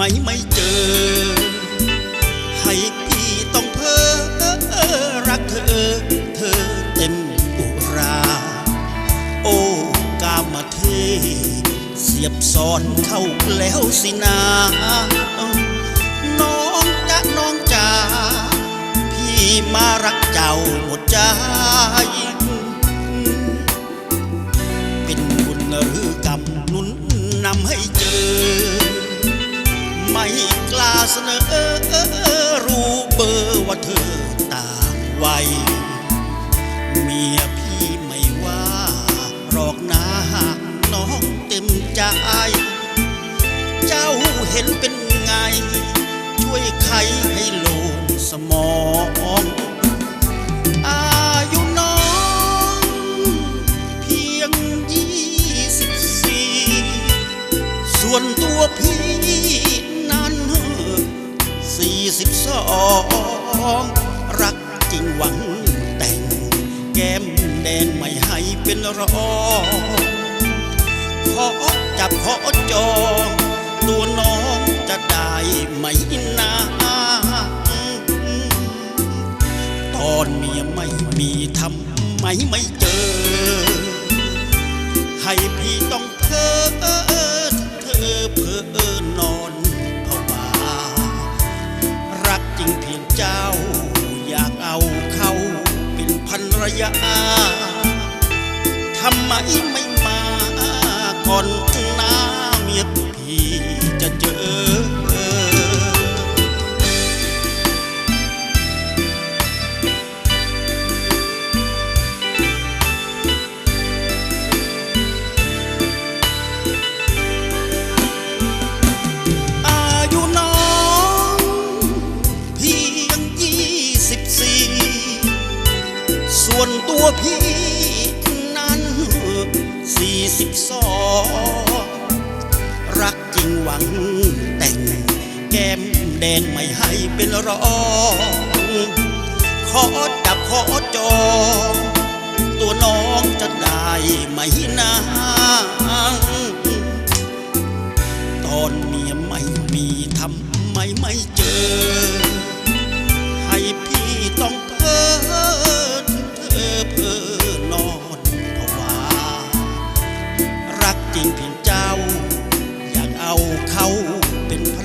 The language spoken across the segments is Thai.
ไมไม่เจอ ให้พี่ต้องเพ้อรักเธอ เธอเต็มอุรา โอ้กามเทเสียบซ้อนเข้าแล้วสินาน้องจ๊ะน้องจ๋าพี่มารักเจ้าหมดใจเป็นบุญหรือกรรมนุนนำให้เจอ ไม่กล้าเสนอรู้เบอร์ว่าเธอต่างวัยเมียพี่ไม่ว่าหรอกนะน้องเต็มใจ เจ้าเห็นเป็นไง ช่วยไขให้โลงสมองอายุน้องเพียงยี่สิบสี่ส่วนตัวพี่ สี่สิบสองรักจริงหวังแต่ง แก้มแดงไม่ให้เป็นรองขอจับขอจองตัวน้องจะได้ไหมนาตอนเมียไม่มีทำไมไม่เจอ ให้พี่ต้อง ยาทำไมไม่มาก่อน ตัวพี่นั้นสี่สิบสองรักจริงหวังแต่ง แก้มแดงไม่ให้เป็นรองขอจับขอจองตัวน้องจะได้ไหมนางตอนเมียไม่มีทำไมไม่เจอ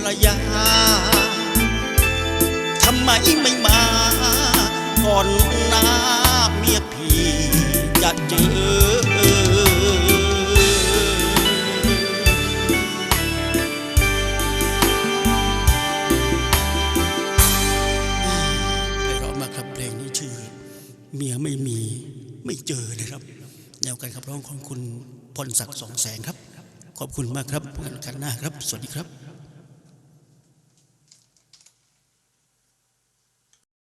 รยา ทำไมไม่มา ก่อนหน้าเมียพี่จะเจอไพเราะมากครับเพลงนี้ชื่อเมียไม่มีไม่เจอนะครับ แนวการขับร้องของคุณพรศักดิ์สองแสงครับ ขอบคุณมากครับพบกันกันหน้าครับ สวัสดีครับ